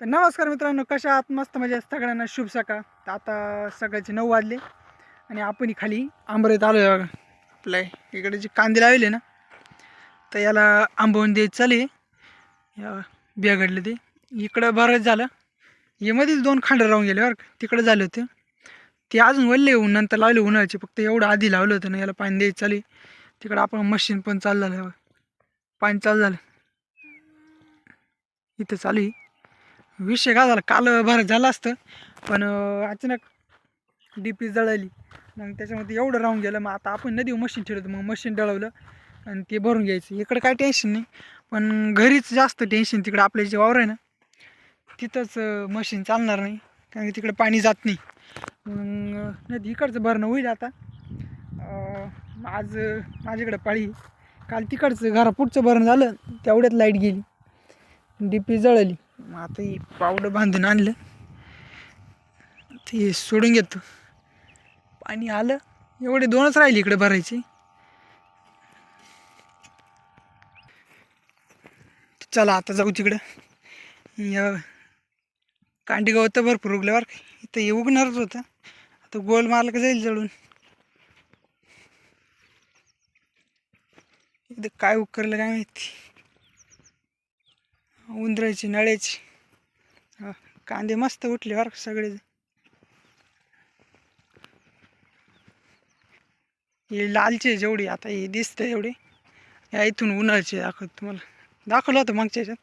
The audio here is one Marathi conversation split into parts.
तर नमस्कार मित्रांनो कशा आहात? मस्त म्हणजे सगळ्यांना शुभ सका तर आता सकाळचे नऊ वाजले आणि आपण खाली आंबरेत आलो आहे बघा. आपल्या इकडे जे कांदे लावले ना तर याला आंबवून द्यायचं चाले या या बियागडले ते. इकडं बरंच झालं. हे मध्येच दोन खांडे राहून गेले बरं तिकडे झाले होते. ते अजून वल्ले होऊन नंतर लावले उन्हाळ्याचे. फक्त एवढं आधी लावलं होतं ना याला पाणी द्यायचं चाले तिकडं आपण मशीन पण चालू झालं आहे पाणी चालू झालं. इथं चालू आहे विषय काय झाला काल भर झालं असतं पण अचानक डी पी जळाली. मग त्याच्यामध्ये एवढं राहून गेलं मग आता आपण नदी मशीन ठेवलं मग मशीन डळवलं आणि ते भरून घ्यायचं. इकडं काय टेन्शन नाही पण घरीच जास्त टेन्शन तिकडं आपले जे वावर आहे ना तिथंच मशीन चालणार नाही कारण की तिकडं पाणी जात नाही. मग नदी इकडचं भरणं होईल आता. आज माझ्याकडं पाळी काल तिकडचं घरापुढचं भरणं झालं तेवढ्यात लाइट गेली. डी पी जळली. मग आता ही पावडं बांधून आणलं. ते सोडून घेतो. पाणी आलं. एवढे दोनच राहिले इकडे भरायचे. चला आता जाऊ तिकडं. या कांडी तर भरपूर उगल्यावर का. इथं हे उगणारच होतं. आता गोल मारलं का जाईल जळून. इथं काय उकरलं काय माहिती. उंदराची नळ्याची. कांदे मस्त उठले बरं सगळे हे लालचे जेवढी आता हे दिसतं एवढी. या इथून उन्हाळचे दाखवत तुम्हाला. दाखवलं होतं मागच्या याच्यात.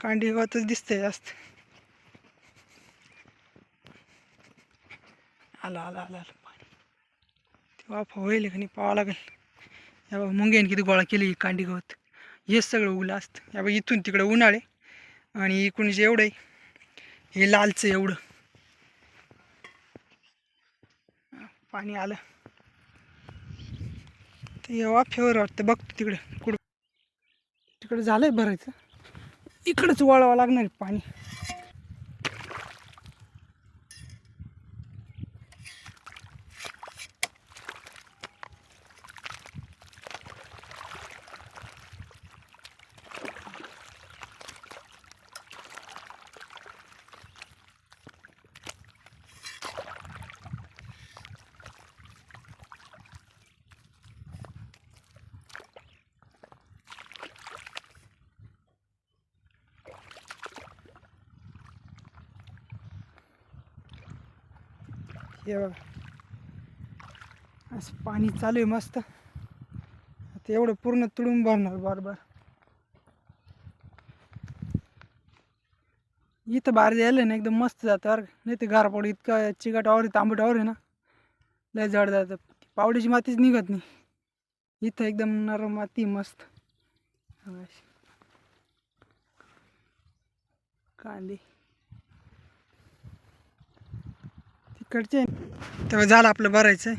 कांडी गावातच दिसते जास्त. आला आला आला आला पाणी. ते वाफा होईल का नाही पाहावं लागेल. या बघा मुंग्याने किती गोळा केली ही कांडी गवत. हेच सगळं उगलं असतं. या बघा इथून तिकडं उन्हाळे आणि इकडून जे एवढं आहे हे लालचं एवढं. पाणी आलं. ते हे वाफेवर वाटतं बघतो तिकडं. कुठं तिकडं झालं आहे बरं भरायचं. इकडंच वळावं लागणार आहे पाणी. हे बघा. असं पाणी चालू आहे मस्त. आता एवढं पूर्ण तुडून भरणार बरोबर. इथं बाहेर द्यायला ना एकदम मस्त जातं अर नाही नाही ते गारपड इतकं चिकट आवर तांबट आवर आहे ना. लय जड जातं. पावडीची मातीच निघत नाही. इथं एकदम नरम माती मस्त. अशी. कांदे. तिकडचे तेव्हा झालं आपलं भरायचं.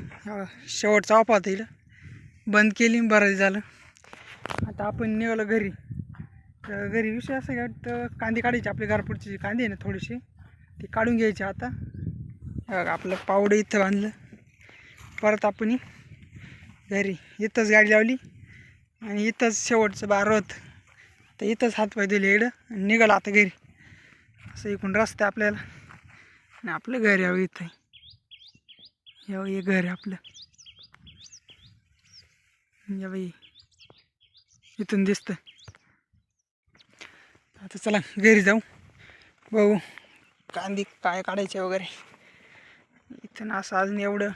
शेवटचा अपात येईल बंद केली भरायचं झालं. आता आपण निघालो घरी. तर घरी विषय असं काय तर कांदे काढायचे आपले घरपुढचे जे कांदे आहे ना थोडेसे ते काढून घ्यायचे आता. आपलं पावडं इथं बांधलं. परत आपण घरी इथंच गाडी लावली. आणि इथंच शेवटचं बारवत तर इथंच हातपाय दिले इकडं आणि निघालं आता घरी. असं इकडून रस्ता आपल्याला. आणि आपलं घरी यावं इथं. यावं हे घर आहे आपलं. या बाई इथून दिसतं. आता चला घरी जाऊ. भाऊ कांदी काय काढायचे वगैरे. इथून असं अजून एवढं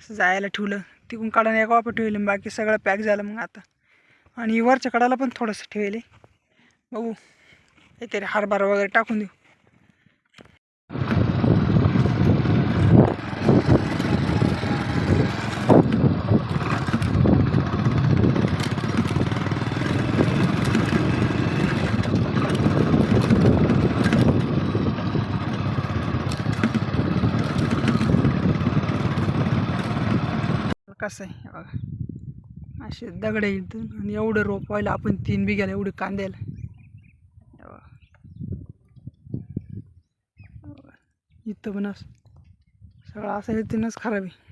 असं जायला ठेवलं. तिकून काढून एक वापर ठेवले बाकी सगळं पॅक झालं मग आता. आणि वरच्या कडाला पण थोडंसं ठेवले. बघू काहीतरी हारभार वगैरे टाकून देऊ. कसं आहे? बघा. असे दगड इथून आणि एवढं रोप व्हायला आपण तीन बिघ्याला एवढे कांद्याला. इथं पण असं. सगळं असं रीतीनंच खराब आहे.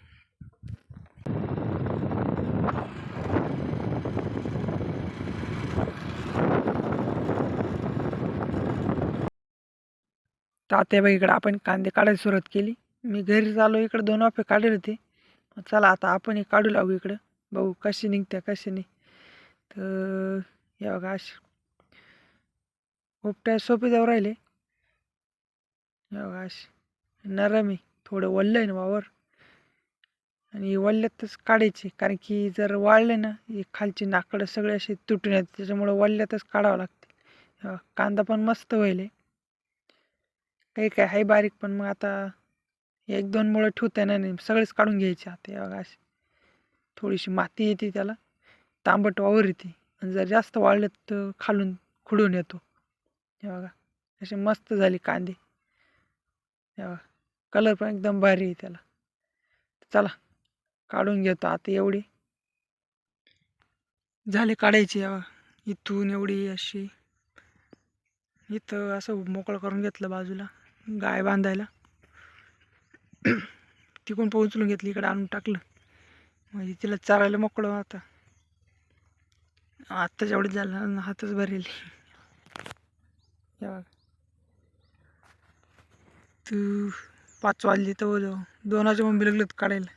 तात्याबाई इकडं आपण कांदे काढायला सुरुवात केली. मी घरी चालू इकडे दोन वाफे काढले होते. चला आता आपणही काढू लागू इकडं. बघू कसे निघत्या कसे नाही. तर या बघा असे उपट्या सोपे जाऊ राहिले. या बघा असे नरम आहे. थोडं वळलं आहे ना वावर. आणि वल्ल्यातच काढायचे. कारण की जर वाळले ना हे खालची नाकडं सगळे असे तुटून येतात. त्याच्यामुळं वल्ल्यातच काढावं लागते. कांदा पण मस्त व्हायले काही काय आहे बारीक पण मग आता एक दोन मुळं ठेवता येणार नाही. सगळेच काढून घ्यायचे आता बघा अशी. थोडीशी माती येते त्याला. तांबट वावर येते. आणि जर जास्त वाळलं तर खालून खुडून येतो. हे बघा. असे मस्त झाले कांदे. हे बघा. कलर पण एकदम भारी आहे त्याला. चला काढून घेतो आता एवढी. झाले काढायची या बघा. इथून एवढी अशी. इथं असं मोकळं करून घेतलं बाजूला. गाय बांधायला. तिकडून पोहोचलून घेतली इकडे आणून टाकलं. म्हणजे तिला चारायला मोकळं आता आत्ताच एवढं झालं हातच भरेल बघा तू पाच वाजले तर हो दोनाच्या मम्मी लागलं काढायला.